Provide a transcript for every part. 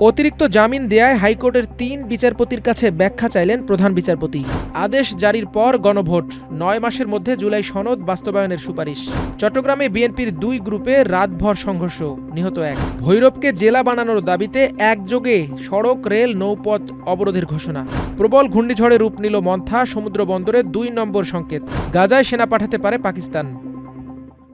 অতিরিক্ত জামিন দেয়ায় হাইকোর্টের তিন বিচারপতির কাছে ব্যাখ্যা চাইলেন প্রধান বিচারপতি। আদেশ জারির পর গণভোট, নয় মাসের মধ্যে জুলাই সনদ বাস্তবায়নের সুপারিশ। চট্টগ্রামে বিএনপির দুই গ্রুপে রাতভর সংঘর্ষ, নিহত এক। ভৈরবকে জেলা বানানোর দাবিতে একযোগে সড়ক, রেল, নৌপথ অবরোধের ঘোষণা। প্রবল ঘূর্ণিঝড়ে রূপ নিল মন্থা সমুদ্র বন্দরে দুই নম্বর সংকেত। গাজায় সেনা পাঠাতে পারে পাকিস্তান।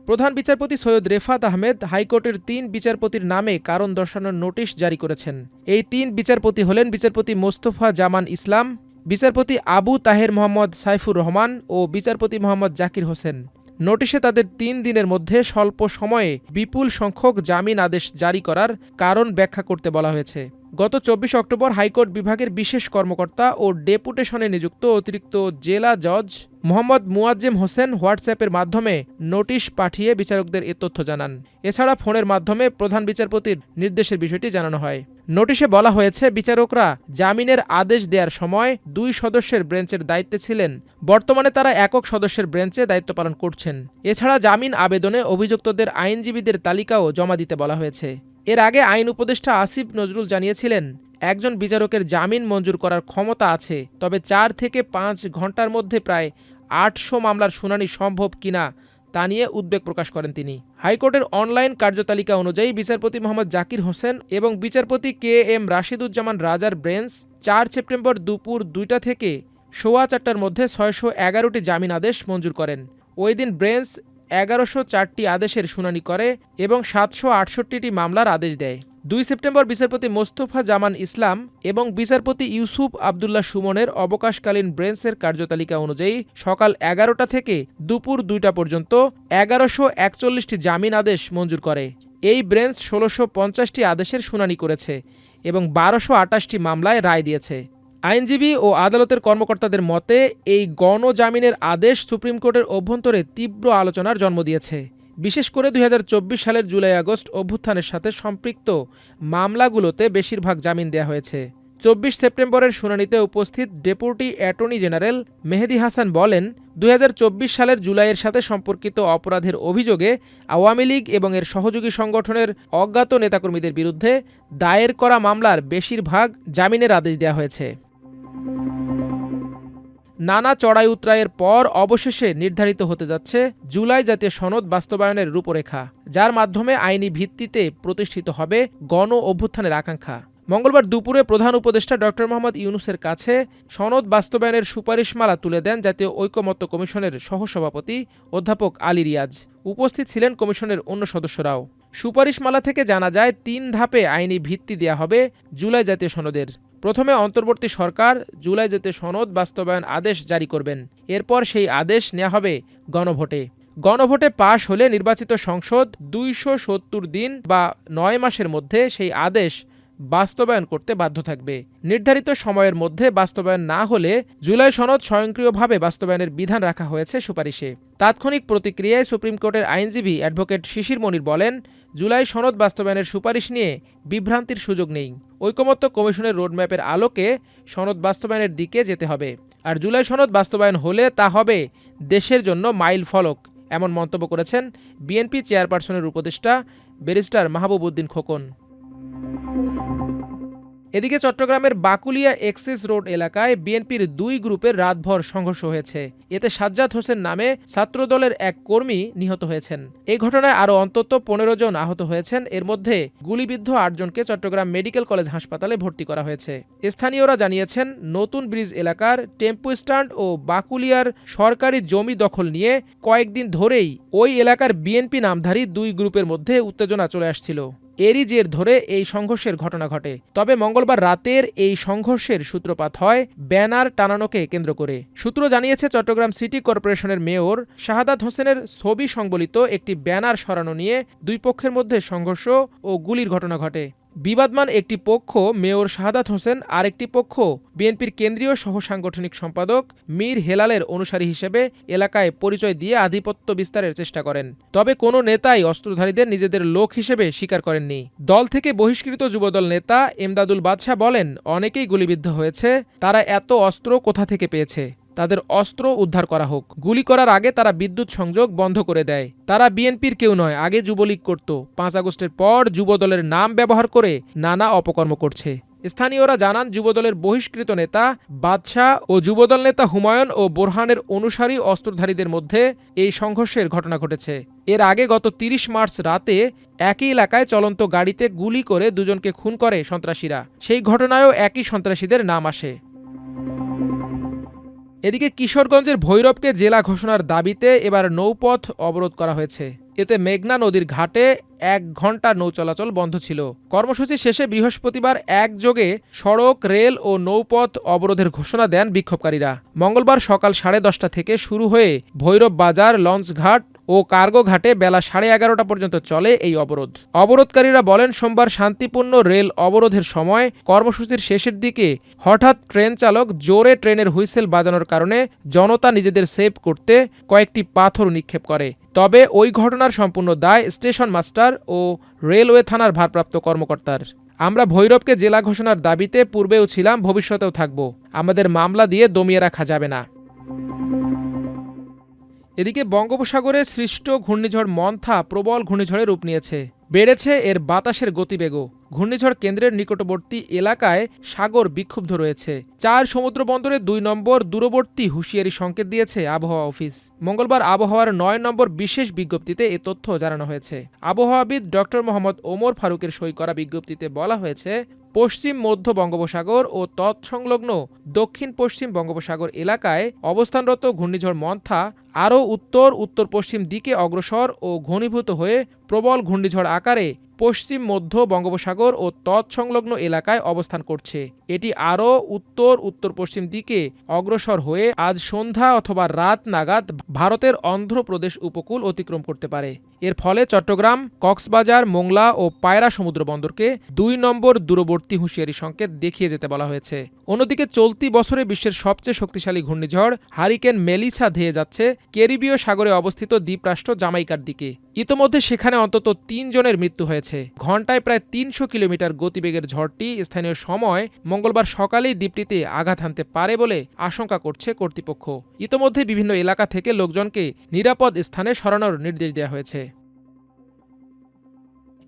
প্রধান বিচারপতি সৈয়দ রেফাত আহমেদ হাইকোর্টের তিন বিচারপতির নামে কারণ দর্শানোর নোটিশ জারি করেছেন। এই তিন বিচারপতি হলেন বিচারপতি মোস্তফা জামান ইসলাম, বিচারপতি আবু তাহের মোহাম্মদ সাইফুর রহমান ও বিচারপতি মোহাম্মদ জাকির হোসেন। নোটিশে তাদের তিন দিনের মধ্যে স্বল্প সময়ে বিপুল সংখ্যক জামিন আদেশ জারি করার কারণ ব্যাখ্যা করতে বলা হয়েছে। গত চব্বিশ অক্টোবর হাইকোর্ট বিভাগের বিশেষ কর্মকর্তা ও ডেপুটেশনে নিযুক্ত অতিরিক্ত জেলা জজ মোহাম্মদ মুয়াজ্জেম হোসেন হোয়াটসঅ্যাপের মাধ্যমে নোটিশ পাঠিয়ে বিচারকদের এ তথ্য জানান। এছাড়া ফোনের মাধ্যমে প্রধান বিচারপতির নির্দেশের বিষয়টি জানানো হয়। নোটিশে বলা হয়েছে, বিচারকরা জামিনের আদেশ দেওয়ার সময় দুই সদস্যের ব্রেঞ্চের দায়িত্বে ছিলেন। বর্তমানে তারা একক সদস্যের ব্রেঞ্চে দায়িত্ব পালন করছেন। এছাড়া জামিন আবেদনে অভিযুক্তদের আইনজীবীদের তালিকাও জমা দিতে বলা হয়েছে। এর আগে আইন উপদেষ্টা আসিফ নজরুল জানিয়েছিলেন, একজন বিচারকের জামিন মঞ্জুর করার ক্ষমতা আছে, তবে চার থেকে পাঁচ ঘণ্টার মধ্যে প্রায় আটশো মামলার শুনানি সম্ভব কিনা তা নিয়ে উদ্বেগ প্রকাশ করেন তিনি। হাইকোর্টের অনলাইন কার্যতালিকা অনুযায়ী বিচারপতি মোহাম্মদ জাকির হোসেন এবং বিচারপতি কে এম রাশিদুজ্জামান রাজার ব্রেঞ্চ চার সেপ্টেম্বর দুপুর দুইটা থেকে সোয়া চারটার মধ্যে ছয়শো এগারোটি জামিন আদেশ মঞ্জুর করেন। ওই দিন ব্রেঞ্চ এগারোশো চারটি আদেশের শুনানি করে এবং সাতশো আটষট্টিটি মামলার আদেশ দেয়। দুই সেপ্টেম্বর বিচারপতি মোস্তফা জামান ইসলাম এবং বিচারপতি ইউসুফ আবদুল্লাহ সুমনের অবকাশকালীন ব্রেঞ্চের কার্যতালিকা অনুযায়ী সকাল এগারোটা থেকে দুপুর দুইটা পর্যন্ত এগারোশো একচল্লিশটি জামিন আদেশ মঞ্জুর করে। এই ব্রেঞ্চ ষোলোশো পঞ্চাশটি আদেশের শুনানি করেছে এবং বারোশো আটাশটি মামলায় রায় দিয়েছে। আইনজীবী ও আদালতের কর্মকর্তাদের মতে, এই গণজামিনের আদেশ সুপ্রিম কোর্টের অভ্যন্তরে তীব্র আলোচনার জন্ম দিয়েছে। বিশেষ করে দুই হাজার চব্বিশ সালের জুলাই আগস্ট অভ্যুত্থানের সাথে সম্পৃক্ত মামলাগুলোতে বেশিরভাগ জামিন দেওয়া হয়েছে। চব্বিশ সেপ্টেম্বরের শুনানিতে উপস্থিত deputy attorney general Mehedi Hasan বলেন, দুই হাজার চব্বিশ সালের জুলাইয়ের সাথে সম্পর্কিত অপরাধের অভিযোগে আওয়ামী লীগ এবং এর সহযোগী সংগঠনের অজ্ঞাত নেতাকর্মীদের বিরুদ্ধে দায়ের করা মামলার বেশিরভাগ জামিনের আদেশ দেওয়া হয়েছে। নানা চড়াই উতরাইয়ের পর অবশেষে নির্ধারিত হতে যাচ্ছে জুলাই জাতীয় সনদ বাস্তবায়নের রূপরেখা, যার মাধ্যমে আইনি ভিত্তিতে প্রতিষ্ঠিত হবে গণ অভ্যুত্থানের আকাঙ্ক্ষা। মঙ্গলবার দুপুরে প্রধান উপদেষ্টা ড. মোহাম্মদ ইউনুসের কাছে সনদ বাস্তবায়নের সুপারিশমালা তুলে দেন জাতীয় ঐকমত্য কমিশনের সহসভাপতি অধ্যাপক আলী রিয়াজ। উপস্থিত ছিলেন কমিশনের অন্য সদস্যরাও। সুপারিশমালা থেকে জানা যায়, তিন ধাপে আইনি ভিত্তি দেয়া হবে জুলাই জাতীয় সনদের। প্রথমে অন্তর্বর্তী সরকার জুলাই যেতে সনদ বাস্তবায়ন আদেশ জারি করবেন। এরপর সেই আদেশ নেওয়া হবে গণভোটে। গণভোটে পাশ হলে নির্বাচিত সংসদ দুইশো সত্তর দিন বা নয় মাসের মধ্যে সেই আদেশ বাস্তবায়ন করতে বাধ্য থাকবে। নির্ধারিত সময়ের মধ্যে বাস্তবায়ন না হলে জুলাই সনদ স্বয়ংক্রিয়ভাবে বাস্তবায়নের বিধান রাখা হয়েছে সুপারিশে। তাৎক্ষণিক প্রতিক্রিয়ায় সুপ্রিম কোর্টের আইনজীবী অ্যাডভোকেট শিশির মনির বলেন, জুলাই সনদ বাস্তবায়নের সুপারিশ নিয়ে বিভ্রান্তির সুযোগ নেই। ঐকমত্য কমিশনের রোডম্যাপের আলোকে সনদ বাস্তবায়নের দিকে যেতে হবে। আর জুলাই সনদ বাস্তবায়ন হলে তা হবে দেশের জন্য মাইল ফলক, এমন মন্তব্য করেছেন বিএনপি চেয়ারপারসনের উপদেষ্টা ব্যারিস্টার মাহবুব উদ্দিন খোকন। এদিকে চট্টগ্রামের বাকুলিয়া এক্সিস রোড এলাকায় বিএনপির দুই গ্রুপের রাতভর সংঘর্ষ হয়েছে। এতে সাজ্জাদ হোসেন নামে ছাত্রদলের এক কর্মী নিহত হয়েছেন। এই ঘটনায় আরও অন্তত পনেরো জন আহত হয়েছেন। এর মধ্যে গুলিবিদ্ধ আটজনকে চট্টগ্রাম মেডিকেল কলেজ হাসপাতালে ভর্তি করা হয়েছে। স্থানীয়রা জানিয়েছেন, নতুন ব্রিজ এলাকার টেম্পু স্ট্যান্ড ও বাকুলিয়ার সরকারি জমি দখল নিয়ে কয়েকদিন ধরেই ওই এলাকার বিএনপি নামধারী দুই গ্রুপের মধ্যে উত্তেজনা চলে আসছিল। এরই জের ধরে এই সংঘর্ষের ঘটনা ঘটে। তবে মঙ্গলবার রাতের এই সংঘর্ষের সূত্রপাত হয় ব্যানার টানানোকে কেন্দ্র করে। সূত্র জানিয়েছে, চট্টগ্রাম সিটি কর্পোরেশনের মেয়র শাহাদাত হোসেনের ছবি সংবলিত একটি ব্যানার সরানো নিয়ে দুই পক্ষের মধ্যে সংঘর্ষ ও গুলির ঘটনা ঘটে। বিবাদমান একটি পক্ষ মেয়র শাহাদাত হোসেন আর একটি পক্ষ বিএনপির কেন্দ্রীয় সহ সাংগঠনিক সম্পাদক মীর হেলালের অনুসারী হিসেবে এলাকায় পরিচয় দিয়ে আধিপত্য বিস্তারের চেষ্টা করেন। তবে কোনো নেতাই অস্ত্রধারীদের নিজেদের লোক হিসেবে স্বীকার করেননি। দল থেকে বহিষ্কৃত যুবদল নেতা এমদাদুল বাদশাহ বলেন, অনেকেই গুলিবিদ্ধ হয়েছে। তারা এত অস্ত্র কোথা থেকে পেয়েছে? তাদের অস্ত্র উদ্ধার করা হোক। গুলি করার আগে তারা বিদ্যুৎ সংযোগ বন্ধ করে দেয়। তারা বিএনপির কেউ নয়, আগে যুবলীগ করত। পাঁচ আগস্টের পর যুবদলের নাম ব্যবহার করে নানা অপকর্ম করছে। স্থানীয়রা জানান, যুবদলের বহিষ্কৃত নেতা বাদশাহ ও যুবদল নেতা হুমায়ুন ও বোরহানের অনুসারী অস্ত্রধারীদের মধ্যে এই সংঘর্ষের ঘটনা ঘটেছে। এর আগে গত তিরিশ মার্চ রাতে একই এলাকায় চলন্ত গাড়িতে গুলি করে দুজনকে খুন করে সন্ত্রাসীরা। সেই ঘটনায়ও একই সন্ত্রাসীদের নাম আসে। এদিকে কিশোরগঞ্জের ভৈরবকে জেলা ঘোষণার দাবিতে এবার নৌপথ অবরোধ করা হয়েছে। এতে মেঘনা নদীর ঘাটে এক ঘণ্টা নৌ চলাচল বন্ধ ছিল। কর্মসূচি শেষে বৃহস্পতিবার একযোগে সড়ক, রেল ও নৌপথ অবরোধের ঘোষণা দেন বিক্ষোভকারীরা। মঙ্গলবার সকাল সাড়ে দশটা থেকে শুরু হয়ে ভৈরব বাজার, লঞ্চঘাট ও কার্গো ঘাটে বেলা সাড়ে এগারোটা পর্যন্ত চলে এই অবরোধ। অবরোধকারীরা বলেন, সোমবার শান্তিপূর্ণ রেল অবরোধের সময় কর্মসূচির শেষের দিকে হঠাৎ ট্রেন চালক জোরে ট্রেনের হুইসেল বাজানোর কারণে জনতা নিজেদের সেভ করতে কয়েকটি পাথর নিক্ষেপ করে। তবে ওই ঘটনার সম্পূর্ণ দায় স্টেশন মাস্টার ও রেলওয়ে থানার ভারপ্রাপ্ত কর্মকর্তার। আমরা ভৈরবকে জেলা ঘোষণার দাবিতে পূর্বেও ছিলাম, ভবিষ্যতেও থাকব। আমাদের মামলা দিয়ে দমিয়ে রাখা যাবে না। এদিকে বঙ্গোপসাগরে সৃষ্ট ঘূর্ণিঝড় মন্থা প্রবল ঘূর্ণিঝড়ে রূপ নিয়েছে। বেড়েছে এর বাতাসের গতিবেগও। ঘূর্ণিঝড় কেন্দ্রের নিকটবর্তী এলাকায় সাগর বিক্ষুব্ধ রয়েছে। চার সমুদ্র বন্দরে দুই নম্বর দূরবর্তী হুঁশিয়ারি সংকেত দিয়েছে আবহাওয়া অফিস। মঙ্গলবার আবহাওয়ার নয় নম্বর বিশেষ বিজ্ঞপ্তিতে এ তথ্য জানানো হয়েছে। আবহাওয়াবিদ ডক্টর মোহাম্মদ ওমর ফারুকের সই করা বিজ্ঞপ্তিতে বলা হয়েছে, পশ্চিম, মধ্য বঙ্গোপসাগর ও তৎসংলগ্ন দক্ষিণ পশ্চিম বঙ্গোপসাগর এলাকায় অবস্থানরত ঘূর্ণিঝড় মন্থা আরও উত্তর উত্তর পশ্চিম দিকে অগ্রসর ও ঘনীভূত হয়ে প্রবল ঘূর্ণিঝড় আকারে পশ্চিম, মধ্য বঙ্গোপসাগর ও তৎসংলগ্ন এলাকায় অবস্থান করছে। এটি আরও উত্তর উত্তর পশ্চিম দিকে অগ্রসর হয়ে আজ সন্ধ্যা অথবা রাত নাগাদ ভারতের অন্ধ্রপ্রদেশ উপকূল অতিক্রম করতে পারে। এর ফলে চট্টগ্রাম, কক্সবাজার, মোংলা ও পায়রা সমুদ্র বন্দরকে দুই নম্বর দূরবর্তী হুঁশিয়ারি সংকেত দেখিয়ে যেতে বলা হয়েছে। অন্যদিকে চলতি বছরে বিশ্বের সবচেয়ে শক্তিশালী ঘূর্ণিঝড় হারিকেন মেলিসা ধেয়ে যাচ্ছে ক্যারিবীয় সাগরে অবস্থিত দ্বীপরাষ্ট্র জামাইকার দিকে। ইতোমধ্যে সেখানে অন্তত তিন জনের মৃত্যু হয়েছে ঘন্টায় প্রায় তিনশো কিলোমিটার গতিবেগের ঝড়টি স্থানীয় সময় মঙ্গলবার সকালেই দ্বীপটিতে আঘাত হানতে পারে বলে আশঙ্কা করছে কর্তৃপক্ষ। ইতোমধ্যে বিভিন্ন এলাকা থেকে লোকজনকে নিরাপদ স্থানে সরানোর নির্দেশ দেওয়া হয়েছে।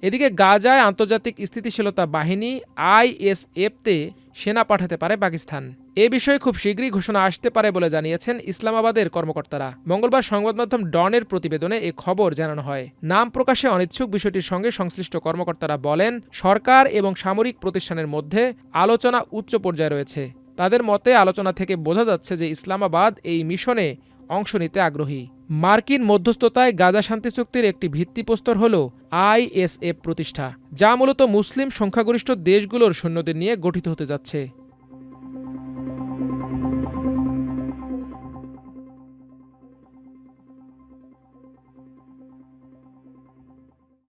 এদিকে গাজায় আন্তর্জাতিক স্থিতিশীলতা বাহিনী আইএসএফতে সেনা পাঠাতে পারে পাকিস্তান। এ বিষয়ে খুব শীঘ্রই ঘোষণা আসতে পারে বলে জানিয়েছেন ইসলামাবাদের কর্মকর্তারা। মঙ্গলবার সংবাদ মাধ্যম ডনের প্রতিবেদনে এ খবর জানানো হয়। নাম প্রকাশে অনিচ্ছুক বিষয়টির সঙ্গে সংশ্লিষ্ট কর্মকর্তারা বলেন, সরকার এবং সামরিক প্রতিষ্ঠানের মধ্যে আলোচনা উচ্চ পর্যায়ে রয়েছে। তাদের মতে আলোচনা থেকে বোঝা যাচ্ছে যে ইসলামাবাদ এই মিশনে অংশ নিতে আগ্রহী। মার্কিন মধ্যস্থতায় গাজা শান্তি চুক্তির একটি ভিত্তিপ্রস্তর হল আইএসএফ প্রতিষ্ঠা, যা মূলত মুসলিম সংখ্যাগরিষ্ঠ দেশগুলোর সৈন্যদের নিয়ে গঠিত হতে যাচ্ছে।